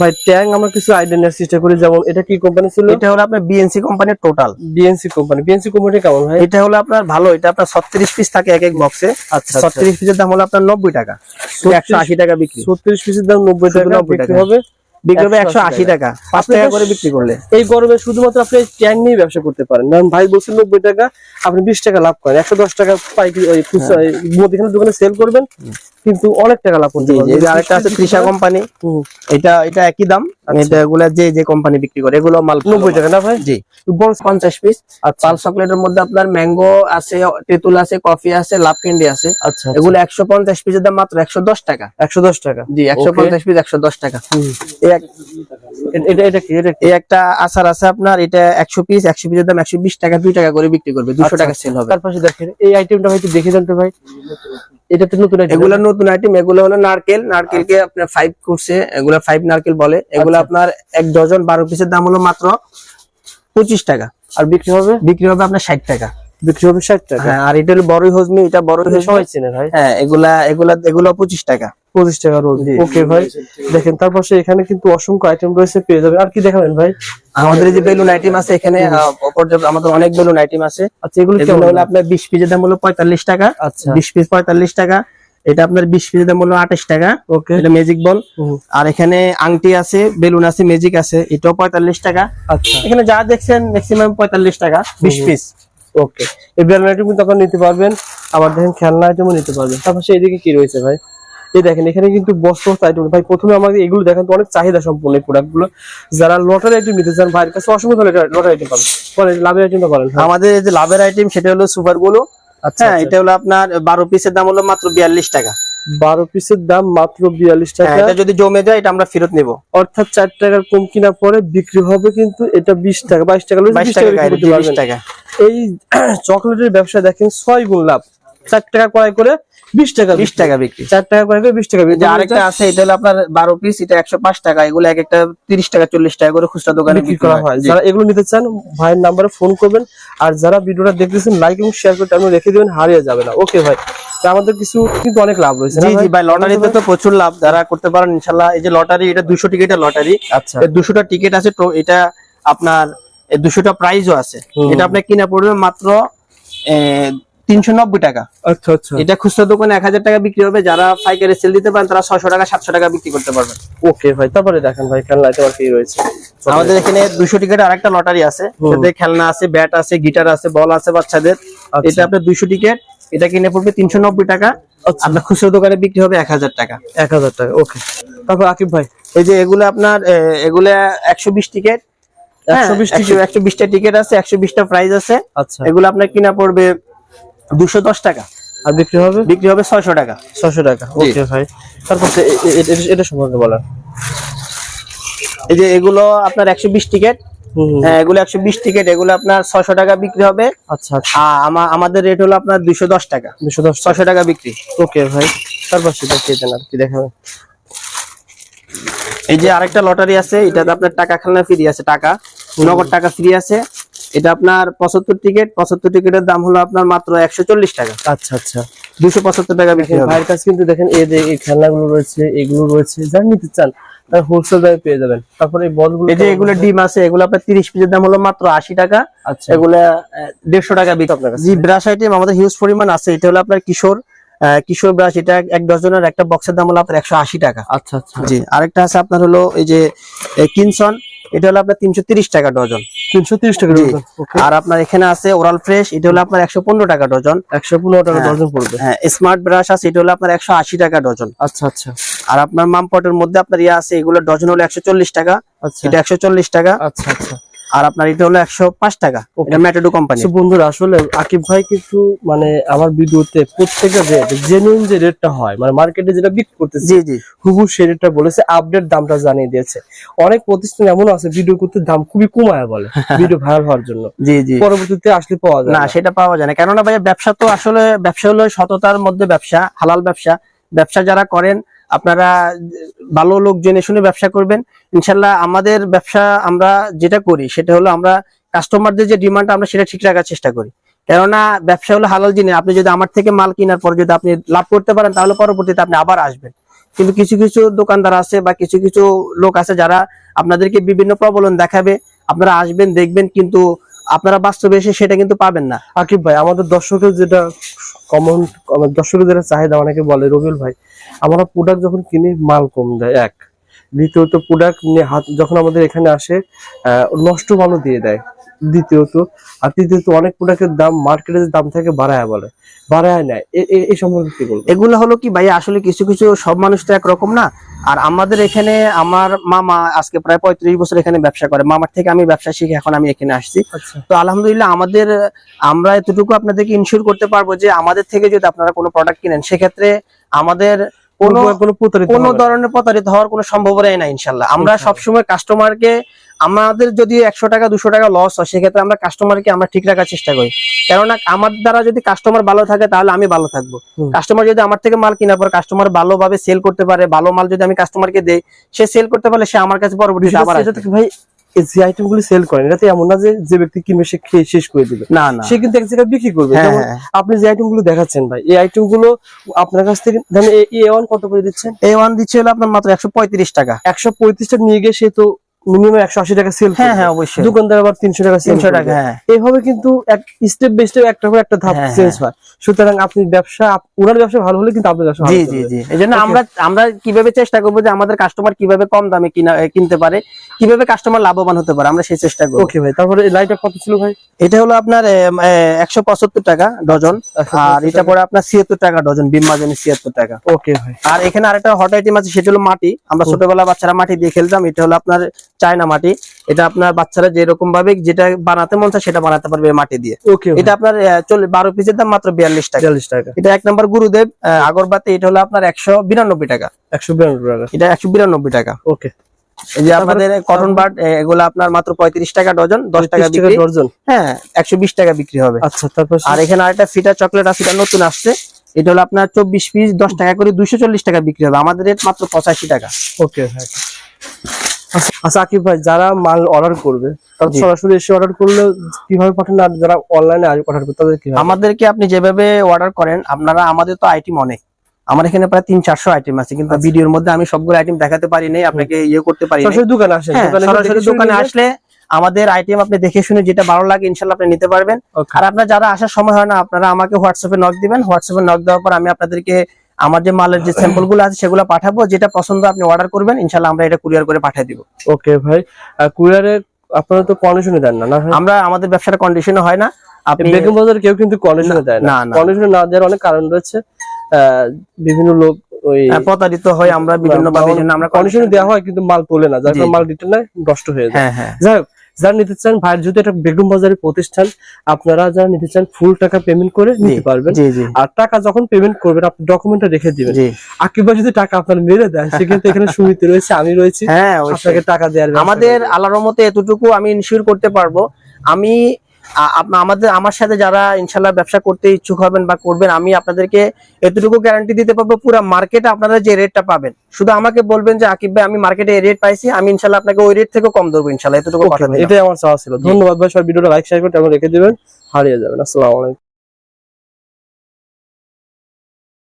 [SPEAKER 2] ভাই ট্যাঙ্ক আমরা কিছু আইডিয়া নেওয়ার চেষ্টা করি যেমন এটা কি কোম্পানি ছিল?
[SPEAKER 1] এটা হলো আপনার বিএনসি কোম্পানির total
[SPEAKER 2] BNC company BNC company কেমন ভাই?
[SPEAKER 1] এটা হলো আপনার ভালো এটা আপনার ছত্রিশ পিস থাকে এক এক বক্সে
[SPEAKER 2] আচ্ছা
[SPEAKER 1] ছত্রিশ পিসের দাম হলো আপনার নব্বই টাকা। একশো আশি টাকা বিক্রি।
[SPEAKER 2] ছত্রিশ পিসের দাম নব্বই
[SPEAKER 1] শুধু
[SPEAKER 2] টাকা
[SPEAKER 1] 90
[SPEAKER 2] বিক্রি
[SPEAKER 1] টাকা।
[SPEAKER 2] হবে
[SPEAKER 1] বিক্রি হবে
[SPEAKER 2] 180
[SPEAKER 1] টাকা। টাকা। করে বিক্রি করলে।
[SPEAKER 2] এই গরমে শুধুমাত্র আপনি ট্যাঙ্ক নিয়ে ব্যবসা করতে পারেন। কারণ ভাই টাকা আপনি বিশ টাকা লাভ করেন। একশো দশ টাকা পাইকারি ওই মুদিখানার দোকানে সেল করবেন। কিন্তু অনেক টাকা লাভ করতে
[SPEAKER 1] এই যে আরেকটা আছে ত্রিশা কোম্পানি। এটা এটা একই দাম। এটা এগুলা যে যে কোম্পানি বিক্রি করে এগুলো মাল ভালো
[SPEAKER 2] নব্বই টাকা না ভাই?
[SPEAKER 1] জি।
[SPEAKER 2] বড়
[SPEAKER 1] পঞ্চাশ পিস
[SPEAKER 2] আর
[SPEAKER 1] পাল চকলেটের মধ্যে আপনার ম্যাঙ্গো আছে তেঁতুল আছে কফি আছে লাভ ক্যান্ডি আছে।
[SPEAKER 2] আচ্ছা
[SPEAKER 1] এগুলো একশো পঞ্চাশ পিসের দাম মাত্র একশো দশ টাকা।
[SPEAKER 2] একশো দশ টাকা।
[SPEAKER 1] জি একশো
[SPEAKER 2] Okay.
[SPEAKER 1] পঞ্চাশ পিস একশো দশ টাকা। এই এক-
[SPEAKER 2] এটা এটা কি এটা
[SPEAKER 1] এই একটা আচার আছে আপনার এটা একশো পিস একশো পিসের দাম একশো বিশ টাকা দুই টাকা করে বিক্রি করবে দুশো
[SPEAKER 2] আচ্ছা,
[SPEAKER 1] টাকা সেল হবে।
[SPEAKER 2] তার পাশে দেখেন এই আইটেমটা হয়তো দেখে জানতে ভাই। এটা তো নতুন আইটেম
[SPEAKER 1] এগুলা নতুন আইটেম এগুলো হলো নারকেল। নারকেলকে আপনার ফাইভ করছে এগুলা ফাইভ নারকেল বলে। এগুলো
[SPEAKER 2] আচ্ছা।
[SPEAKER 1] আপনার এক ডজন বারো পিসের দাম হলো মাত্র পঁচিশ টাকা।
[SPEAKER 2] আর বিক্রি হবে?
[SPEAKER 1] বিক্রি হবে আপনার ষাট টাকা।
[SPEAKER 2] বিক্রি হবে ষাট টাকা।
[SPEAKER 1] হ্যাঁ আর এটা হলো বড়ই হজমি এটা বড়ই
[SPEAKER 2] সবাই চেনে ভাই।
[SPEAKER 1] হ্যাঁ এগুলা এগুলা এগুলো পঁচিশ টাকা।
[SPEAKER 2] পঁচিশ টাকা রোজ ওকে ভাই দেখেন তার পাশে এখানে কিন্তু অসংখ্য আইটেম রয়েছে পেয়ে যাবেন। আর কি দেখাবেন ভাই?
[SPEAKER 1] আমাদের যে বেলুন আইটেম আছে এখানে আমাদের অনেক বেলুন আইটেম আছে।
[SPEAKER 2] আচ্ছা এগুলো
[SPEAKER 1] এগুলো
[SPEAKER 2] কেমন?
[SPEAKER 1] হলো আপনার বিশ পিসের দাম হলো পঁয়তাল্লিশ টাকা।
[SPEAKER 2] আচ্ছা।
[SPEAKER 1] বিশ পিস পঁয়তাল্লিশ টাকা। এটা আপনার বিশ পিসের দাম হলো আঠাশ টাকা।
[SPEAKER 2] ওকে।
[SPEAKER 1] এটা ম্যাজিক বল আর এখানে আংটি আছে বেলুন আছে ম্যাজিক আছে এটাও পঁয়তাল্লিশ টাকা।
[SPEAKER 2] আচ্ছা।
[SPEAKER 1] এখানে যা দেখছেন ম্যাক্সিমাম পঁয়তাল্লিশ টাকা বিশ পিস
[SPEAKER 2] ওকে এই বেলুন আইটেম কিন্তু আপনারা নিতে পারবেন। আবার দেখেন খেলনা আইটেমও নিতে পারবেন। তারপর এদিকে কি রয়েছে ভাই? এই দেখেন এখানে কিন্তু বস্ত্র আইটেম। ভাই প্রথমে আমাকে এগুলো দেখেন তো অনেক চাহিদা সম্পূর্ণ এই প্রোডাক্টগুলো যারা লটারি আইটেম নিতে চান ভাইয়ের কাছে অসংখ্য লটারি আইটেম পাবেন। বলেন লাভের আইটেমটা বলেন।
[SPEAKER 1] আমাদের যে লাভের আইটেম সেটা হলো সুপারগুলো
[SPEAKER 2] আচ্ছা
[SPEAKER 1] হ্যাঁ এটা হলো আপনার বারো পিসের দাম হলো মাত্র বিয়াল্লিশ টাকা।
[SPEAKER 2] বারো পিসের দাম মাত্র বিয়াল্লিশ
[SPEAKER 1] হ্যাঁ,
[SPEAKER 2] টাকা।
[SPEAKER 1] এটা যদি জমে যায় এটা আমরা ফেরত নিব।
[SPEAKER 2] অর্থাৎ চার টাকার কম কিনা পরে বিক্রি হবে কিন্তু এটা বিশ টাকা বাইশ টাকা লইলে
[SPEAKER 1] বাইশ
[SPEAKER 2] 20
[SPEAKER 1] টাকা
[SPEAKER 2] বিক্রি
[SPEAKER 1] গাড়ি,
[SPEAKER 2] করতে
[SPEAKER 1] বিশ
[SPEAKER 2] পারবেন।
[SPEAKER 1] টাকা।
[SPEAKER 2] এই চকলেটের ব্যবসা দেখেন ছয় গুণ লাভ। চার টাকা করাই করে বিশ টাকা
[SPEAKER 1] বিশ টাকা বিক্রি।
[SPEAKER 2] চার টাকা করে বিশ টাকা বিক্রি।
[SPEAKER 1] আরেকটা আছে এটা হলো আপনার বারো পিস এটা একশো পাঁচ টাকা এগুলো এক একটা তিরিশ টাকা চল্লিশ টাকা করে খুচরা দোকানে
[SPEAKER 2] বিক্রি করা হয়। যারা এগুলো নিতে চান ভাইয়ের নাম্বারে ফোন করবেন। আর যারা ভিডিওটা দেখতেছেন লাইক এবং শেয়ার করতে আপনি রেখে দেবেন হারিয়ে যাবে না। ওকে ভাই। আমাদের কিছু কিন্তু অনেক লাভ রয়েছে
[SPEAKER 1] জি জি ভাই? লটারিতে তো প্রচুর লাভ। যারা করতে পারেন ইনশাল্লাহ এই যে লটারি এটা দুশো টিকিটের লটারি
[SPEAKER 2] আচ্ছা।
[SPEAKER 1] দুশোটা টিকিট আছে তো এটা আপনার দুশোটা প্রাইজও আছে। এটা আপনার কিনা পড়বে মাত্র তিনশো নব্বই টাকা।
[SPEAKER 2] আচ্ছা আচ্ছা।
[SPEAKER 1] এটা খুচরা দোকানে এক হাজার টাকা বিক্রি হবে। যারা পাইকারি সেল দিতে পারেন তারা ছয়শো টাকা সাতশো টাকা বিক্রি করতে পারবেন।
[SPEAKER 2] ওকে ভাই তারপরে দেখেন ভাই খেলনা আর কি রয়েছে।
[SPEAKER 1] আমাদের এখানে দুশো টিকিট আরেকটা লটারি আছে। খেলনা আছে ব্যাট আছে গিটার আছে বল আছে বাচ্চাদের।
[SPEAKER 2] আচ্ছা।
[SPEAKER 1] এটা আপনার দুইশো টিকিট এটা কিনে পড়বে তিনশো নব্বই টাকা।
[SPEAKER 2] আচ্ছা।
[SPEAKER 1] আপনার খুচরো দোকানে বিক্রি হবে এক হাজার টাকা।
[SPEAKER 2] এক হাজার টাকা ওকে। তারপর আকিব ভাই।
[SPEAKER 1] এই যে এগুলো আপনার এগুলো একশো বিশ টিকিট
[SPEAKER 2] একশো বিশ টিকিট
[SPEAKER 1] একশো বিশটা টিকিট আছে একশো বিশটা প্রাইস আছে।
[SPEAKER 2] আচ্ছা।
[SPEAKER 1] এগুলো আপনার কিনা পড়বে দুশো দশ টাকা।
[SPEAKER 2] আর বিক্রি হবে?
[SPEAKER 1] বিক্রি হবে ছয়শো টাকা।
[SPEAKER 2] টাকা ওকে ভাই। তারপর এটা সম্পর্কে বলেন।
[SPEAKER 1] এই যে এগুলো আপনার একশো বিশ টিকিট। হ্যাঁ এগুলো একশো বিশ টিকিট এগুলো আপনার ছয়শো টাকা বিক্রি হবে।
[SPEAKER 2] আচ্ছা আচ্ছা।
[SPEAKER 1] আমাদের রেট হলো আপনার দুইশো দশ টাকা।
[SPEAKER 2] দুশো দশ
[SPEAKER 1] ছয়শো টাকা বিক্রি।
[SPEAKER 2] ওকে ভাই তারপর সেটা খেয়ে দেন আর কি দেখাবেন।
[SPEAKER 1] এই যে আরেকটা লটারি আছে এটাতে আপনার টাকা খেলনা ফ্রি আছে টাকা। নগদ টাকা ফ্রি আছে। এটা আপনার পঁচাত্তর টিকিট পঁচাত্তর টিকিটের দাম হলো আপনার মাত্র একশো চল্লিশ টাকা।
[SPEAKER 2] আচ্ছা আচ্ছা।
[SPEAKER 1] দুশো পঁচাত্তর টাকা বিক্রি
[SPEAKER 2] ভাইয়ের কাছে কিন্তু দেখেন এই যে এই খেলনাগুলো রয়েছে এগুলো রয়েছে যারা নিতে চান তারা হোলসেল দামে পেয়ে যাবেন। তারপরে এই বলগুলো
[SPEAKER 1] এই যে এগুলো ডিম আছে এগুলো আপনার তিরিশ পিসের দাম হলো মাত্র আশি টাকা।
[SPEAKER 2] আচ্ছা।
[SPEAKER 1] এগুলো দেড়শো টাকা বিক্রি
[SPEAKER 2] আপনার
[SPEAKER 1] জি ব্রাশ আইটেম আমাদের হিউজ পরিমাণ আছে এটা হলো আপনার কিশোর কিশোর ব্রাশ এটা এক ডজনের একটা বক্সের দাম হলো আপনার একশো আশি টাকা।
[SPEAKER 2] আচ্ছা আচ্ছা।
[SPEAKER 1] জি আরেকটা আছে আপনার হলো এই যে কিনসন এটা হলো আপনার তিনশো তিরিশ টাকা ডজন।
[SPEAKER 2] তিনশো তিরিশ টাকা ডজন
[SPEAKER 1] আর আপনার এখানে আছে ওরাল ফ্রেশ এটা হলো আপনার একশো পনেরো টাকা ডজন।
[SPEAKER 2] একশো পনেরো টাকা
[SPEAKER 1] হ্যাঁ।
[SPEAKER 2] ডজন পড়বে।
[SPEAKER 1] হ্যাঁ স্মার্ট ব্রাশ আছে এটা হলো আপনার একশো আশি টাকা ডজন।
[SPEAKER 2] আচ্ছা আচ্ছা।
[SPEAKER 1] আর আপনার মামপটের মধ্যে আপনার ইয়ে আছে এগুলো ডজন হলো একশো চল্লিশ টাকা।
[SPEAKER 2] আচ্ছা।
[SPEAKER 1] এটা একশো চল্লিশ টাকা।
[SPEAKER 2] আচ্ছা আচ্ছা।
[SPEAKER 1] আর আপনার এটা হলো একশো পাঁচ টাকা. এটা ম্যাটেডো কোম্পানি
[SPEAKER 2] আচ্ছা বন্ধুরা আসলে আকিব ভাই কিন্তু মানে আমার ভিডিওতে প্রত্যেকটা রেট জেনুইন যে রেটটা হয় মানে মার্কেটে যেটা বিক্রি করতেছে
[SPEAKER 1] জি জি।
[SPEAKER 2] হুবু সে রেটটা বলেছে আপডেট দামটা জানিয়ে দিয়েছে। অনেক প্রতিষ্ঠান এমন আছে ভিডিও করতে দাম খুবই কমায় বলে ভিডিও ভাইরাল হওয়ার জন্য।
[SPEAKER 1] জি জি।
[SPEAKER 2] পরবর্তীতে আসলে পাওয়া যায়
[SPEAKER 1] না
[SPEAKER 2] না
[SPEAKER 1] সেটা পাওয়া যায় না। কেননা ভাই ব্যবসা তো আসলে ব্যবসা হলো সততার মধ্যে ব্যবসা হালাল ব্যবসা। ব্যবসা যারা করেন আপনারা ভালো লোক জেনে শুনে ব্যবসা করবেন। ইনশাল্লাহ আমাদের ব্যবসা আমরা যেটা করি, সেটা হলো আমরা কাস্টমারদের যে ডিমান্ড আমরা সেটা ঠিক রাখার চেষ্টা করি। কেননা ব্যবসা হলো হালাল জিনিস। আপনি যদি আমার থেকে মাল কেনার পর যদি আপনি লাভ করতে পারেন, তাহলে পরবর্তীতে আপনি আবার আসবেন। কিন্তু কিছু কিছু দোকানদার আছে বা কিছু কিছু লোক আছে যারা আপনাদেরকে বিভিন্ন প্রবলন দেখাবে। আপনারা আসবেন, দেখবেন, কিন্তু আপনারা বাস্তবে এসে সেটা কিন্তু পাবেন না।
[SPEAKER 2] আকিব ভাই, আমাদের দর্শকের যেটা কমন দর্শকের যেটা চাহিদা, অনেকে বলে, রবিউল ভাই, আমরা প্রোডাক্ট যখন কিনি, মাল কম দেয়, এক। দ্বিতীয়ত প্রোডাক্ট নিয়ে হাত যখন আমাদের এখানে আসে নষ্ট মালও দিয়ে দেয়। দ্বিতীয়ত আর তৃতীয়ত অনেক প্রোডাক্টের দাম মার্কেটের দাম থেকে বাড়ায় বলে। বাড়ায় এ- এই সম্পর্কে কি বলব
[SPEAKER 1] এগুলো হলো কি ভাই আসলে কিছু কিছু সব মানুষ তো একরকম না। আর আমাদের এখানে আমার মামা আজকে প্রায় পঁয়ত্রিশ বছর এখানে ব্যবসা করে। মামার থেকে আমি ব্যবসা শিখে এখন আমি এখানে আসছি।
[SPEAKER 2] আচ্ছা।
[SPEAKER 1] তো আলহামদুলিল্লাহ আমাদের আমরা এতটুকু আপনাদেরকে ইনশিওর করতে পারব যে আমাদের থেকে যদি আপনারা কোনো প্রোডাক্ট কিনেন সেক্ষেত্রে আমাদের কোনো। ধরনের প্রতারিত হওয়ার কোনো সম্ভাবনাই নাই ইনশাল্লাহ আমরা সবসময় কাস্টমারকে আমাদের যদি একশো টাকা দুশো টাকা লস হয় সেক্ষেত্রে আমরা কাস্টমারকে আমরা ঠিক রাখার চেষ্টা করি। কেননা আমার দ্বারা যদি কাস্টমার ভালো থাকে তাহলে আমি ভালো থাকব। কাস্টমার যদি আমার থেকে মাল কেনার পর কাস্টমার ভালোভাবে সেল করতে পারে ভালো মাল যদি আমি কাস্টমারকে দেই সে সেল করতে পারলে সে আমার কাছে পরবর্তীতে আবার।
[SPEAKER 2] থেকে ভাই যে আইটেম গুলি সেল করেন এটা তো এমন না যে যে ব্যক্তি কিনবে সে খেয়ে শেষ করে দিবে।
[SPEAKER 1] না না।
[SPEAKER 2] সে কিন্তু এক জায়গায় বিক্রি করবে।
[SPEAKER 1] হ্যাঁ,
[SPEAKER 2] যেমন
[SPEAKER 1] হ্যাঁ।
[SPEAKER 2] আপনি যে আইটেমগুলো দেখাচ্ছেন ভাই এই আইটেমগুলো আপনার কাছ থেকে ধরেন এ ওয়ান কত করে দিচ্ছেন?
[SPEAKER 1] এ ওয়ান দিচ্ছে হলো আপনার মাত্র একশো পঁয়ত্রিশ টাকা।
[SPEAKER 2] একশো পঁয়ত্রিশ টাকা নিয়ে গিয়ে সে তো মিনিমাম একশো আশি টাকা সেল
[SPEAKER 1] হ্যাঁ হ্যাঁ অবশ্যই।
[SPEAKER 2] দোকানদার আবার তিনশো টাকা
[SPEAKER 1] তিনশো টাকা হ্যাঁ।
[SPEAKER 2] এইভাবে কিন্তু এক স্টেপ বাই স্টেপ একটা পর একটা ধাপ
[SPEAKER 1] হ্যাঁ,
[SPEAKER 2] চেঞ্জ হয়। সুতরাং আপনি ব্যবসা ওনার ব্যবসা ভালো হলে কিন্তু আপনার ব্যবসা
[SPEAKER 1] জি জি জি। এই জন্য আমরা আমরা কীভাবে চেষ্টা করব যে আমাদের কাস্টমার কীভাবে কম দামে কিনা কিনতে পারে কীভাবে কাস্টমার লাভবান হতে পারে আমরা সেই চেষ্টা করব।
[SPEAKER 2] ওকে ভাই। তারপরে লাইটটা কত ছিল ভাই?
[SPEAKER 1] এটা হলো আপনার একশো পঁচাত্তর টাকা ডজন। আর এটা পরে আপনার ছিয়াত্তর টাকা ডজন বিম মাজনি ছিয়াত্তর টাকা।
[SPEAKER 2] ওকে ভাই।
[SPEAKER 1] আর এখানে আরেকটা হট আইটেম আছে সেটা হলো মাটি। আমরা
[SPEAKER 2] হুম।
[SPEAKER 1] ছোটবেলা বাচ্চারা মাটি দিয়ে খেলতাম। এটা হলো আপনার চায়না মাটি এটা আপনার বাচ্চারা যেরকম ভাবে যেটা বানাতে মন চায় সেটা বানাতে পারবে মাটি দিয়ে।
[SPEAKER 2] ওকে
[SPEAKER 1] এটা আপনার চল্লিশ বারো পিসের দাম মাত্র বিয়াল্লিশ টাকা।
[SPEAKER 2] চল্লিশ টাকা।
[SPEAKER 1] এটা এক নম্বর গুরুদেব আগরবাতি এটা হলো আপনার একশো বিরানব্বই টাকা।
[SPEAKER 2] একশো বিরানব্বই টাকা।
[SPEAKER 1] এটা একশো বিরানব্বই টাকা।
[SPEAKER 2] ওকে
[SPEAKER 1] এই যে আপনাদের কটন বার্ড এগুলো আপনার মাত্র পঁয়ত্রিশ টাকা ডজন দশ টাকা বিক্রি।
[SPEAKER 2] ডর্জন
[SPEAKER 1] হ্যাঁ একশো বিশ টাকা বিক্রি হবে।
[SPEAKER 2] আচ্ছা তারপর
[SPEAKER 1] আর এখানে আরেকটা ফিটা চকলেট আছে নতুন আসছে। এটা হলো আপনার চব্বিশ পিস দশ টাকা করে দুশো চল্লিশ টাকা বিক্রি হবে। আমাদের রেট মাত্র পঁচাশি টাকা।
[SPEAKER 2] ওকে ভাই আচ্ছা, আকিব ভাই যারা মাল অর্ডার করবে তারা সরাসরি এসে অর্ডার করলে কীভাবে পাঠান আর যারা অনলাইনে অর্ডার করবে তাদের কীভাবে?
[SPEAKER 1] আমাদেরকে আপনি যেভাবে অর্ডার করেন আপনারা আমাদের তো আইটেম অনেক। আমার এখানে প্রায় তিন চারশো আইটেম আছে কিন্তু
[SPEAKER 2] আচ্ছা।
[SPEAKER 1] ভিডিওর মধ্যে আমি সবগুলো আইটেম দেখাতে পারি নাই আপনাকে ইয়ে করতে পারি
[SPEAKER 2] দোকানে
[SPEAKER 1] হ্যাঁ, সরাসরি দোকানে আসলে আমাদের আইটেম আপনি দেখে শুনে যেটা ভালো লাগে ইনশাল্লাহ আপনি নিতে পারবেন. আর আপনার যারা আসার সময় হয় না আপনারা আমাকে হোয়াটসঅ্যাপে নক দিবেন। হোয়াটসঅ্যাপে নক দেওয়ার পর আমি আপনাদেরকে আমার যে মালের যে স্যাম্পলগুলো আছে সেগুলো পাঠাবো যেটা পছন্দ আপনি অর্ডার করবেন ইনশাল্লাহ আমরা এটা কুরিয়ার করে পাঠিয়ে দিব।
[SPEAKER 2] ওকে ভাই কুরিয়ারে আপনারা তো কন্ডিশনে দেন না না
[SPEAKER 1] আমরা আমাদের ব্যবসার কন্ডিশনে হয় না আপনি
[SPEAKER 2] বেগম বাজার কেউ কিন্তু কন্ডিশনে দেয় না। কন্ডিশনে না। দেওয়ার অনেক কারণ রয়েছে। আহ, বিভিন্ন লোক ওই
[SPEAKER 1] হ্যাঁ, প্রতারিত হয় আমরা বিভিন্ন আমরা
[SPEAKER 2] কন্ডিশনে দেওয়া হয় কিন্তু মাল তোলে না যার। মাল রিটার্ন নষ্ট হয়ে যায়।
[SPEAKER 1] হ্যাঁ হ্যাঁ।
[SPEAKER 2] যাই হোক যারা নিতে চান ভাইয়ের যদি একটা বেগম বাজারের প্রতিষ্ঠান আপনারা যারা নিতে চান ফুল টাকা পেমেন্ট করে নিতে পারবেন। আর টাকা যখন পেমেন্ট করবেন আপনি ডকুমেন্টটা রেখে দিবেন। আকিবা যদি টাকা আপনার মেরে দেয় সেক্ষেত্রে এখানে সুমিতি রয়েছে আমি রয়েছি।
[SPEAKER 1] হ্যাঁ।
[SPEAKER 2] আপনাকে টাকা দেওয়ার
[SPEAKER 1] আমাদের
[SPEAKER 2] আলারমতে
[SPEAKER 1] আল্লাহর মতে এতটুকু আমি ইনশিওর করতে পারব। আমি আমাদের আমার সাথে যারা ইনশাল্লাহ ব্যবসা করতে ইচ্ছুক হবেন বা করবেন আমি আপনাদেরকে এতটুকু গ্যারান্টি দিতে পারব পুরো মার্কেটে আপনারা যে রেটটা পাবেন। শুধু আমাকে বলবেন যে আকিব ভাই আমি মার্কেটে এই রেট পাইছি আমি ইনশাল্লাহ আপনাকে ওই রেট থেকে কম ধরবো ইনশাল্লাহ। এতটুকু
[SPEAKER 2] এটাই আমার চাওয়া ছিল। ধন্যবাদ ভাই সব ভিডিওটা লাইক শেয়ার করতে আমাকে রেখে দেবেন। হারিয়ে যাবেন। আসসালামু আলাইকুম।